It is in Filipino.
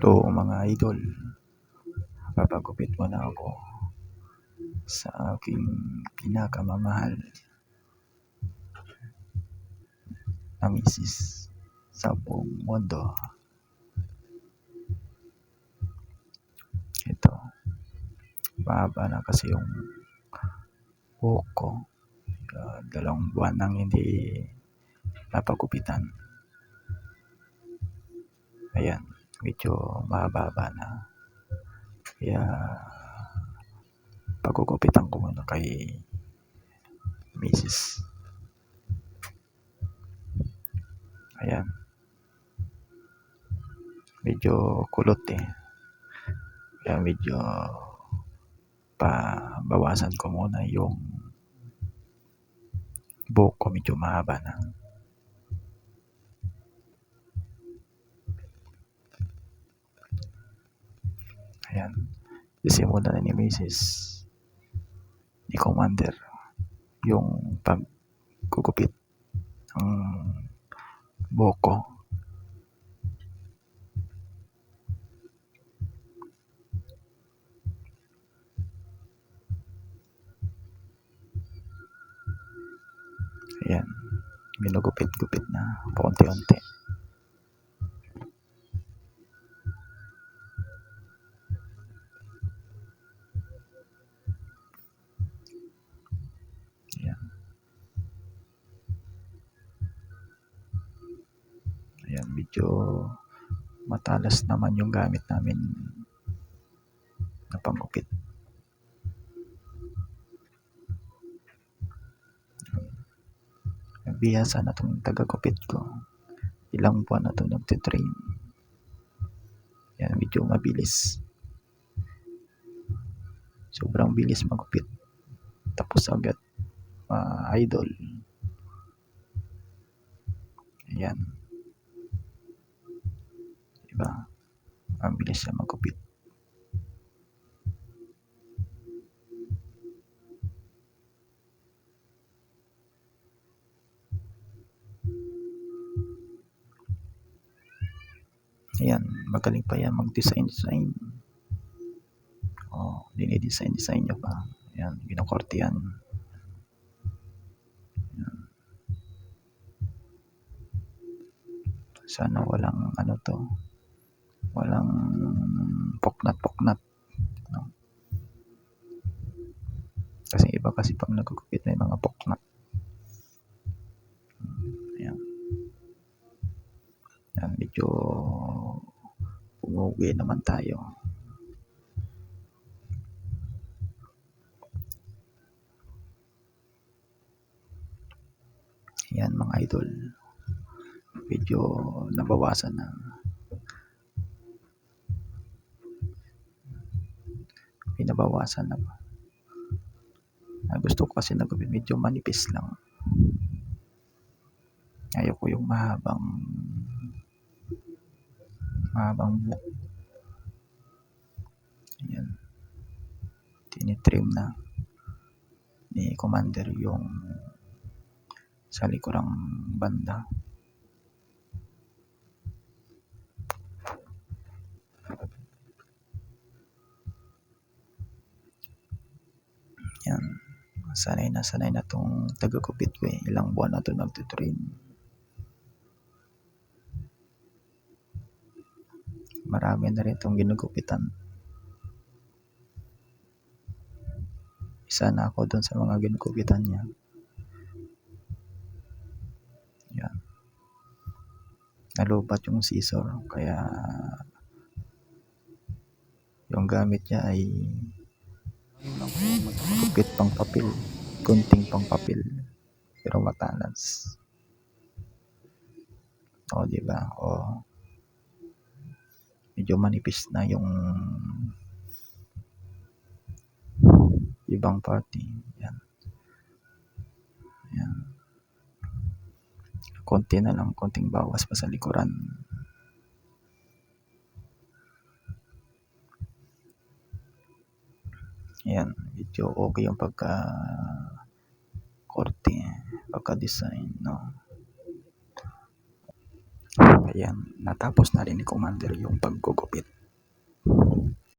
Hello mga idol, papagupit muna ako sa aking pinakamamahal na misis sa buong mundo. Ito, mahaba na kasi yung buhok ko. Dalawang buwan nang hindi napagupitan. Ayan, medyo mahaba na. Kaya pagugupitan ko muna kay Mrs. Ayan. Medyo kulot eh. Kaya medyo pabawasan ko muna yung buhok ko medyo mahaba na. Ayan. Sisimula na ni Mrs. ni Commander yung pagkukupit ng buhok ko. Ayan. Minugupit-gupit na paunti-unti. Ayan. Ayan, medyo matalas naman yung gamit namin na panggupit. Bihasa na itong tagagupit ko. Ilang buwan na ito nagtitrain. Yan, medyo mabilis. Sobrang bilis magupit. Tapos agad, uh, idol. Ayan. Diba? Ang bilis siya magupit. Ayan, magaling pa yan mag-design-design. Oh, dinidesign-design niya pa. Ayan, kinukorte yan. Ayan. Sana walang ano to. Walang poknat-poknat. No? Kasi iba kasi pag nagkukupit may mga poknat. Ayan. Ayan, medyo umuwi naman tayo. Ayan mga idol. Medyo nabawasan na. Pinabawasan na ba? Ah, gusto ko kasi nagupit medyo manipis lang. Ayoko yung mahabang mahabang buhok. Ayan. Tinitrim na ni Commander yung sa likurang banda. Sanay na sanay na tong tagagupit ko eh. Ilang buwan na to nagtitrain. Marami na rin itong ginugupitan. Isa na ako doon sa mga ginugupitan niya. Yan. Nalubat yung scissor. Kaya yung gamit niya ay magkakapit pang papel. Kunting pang papel. Pero matalas. O, di ba? O, medyo manipis na yung ibang party. Yan. Yan. Konti na lang, konting bawas pa sa likuran. Yan, medyo okay yung pagka korte, pagka design, no. ayan, natapos na rin ni Commander yung paggugupit.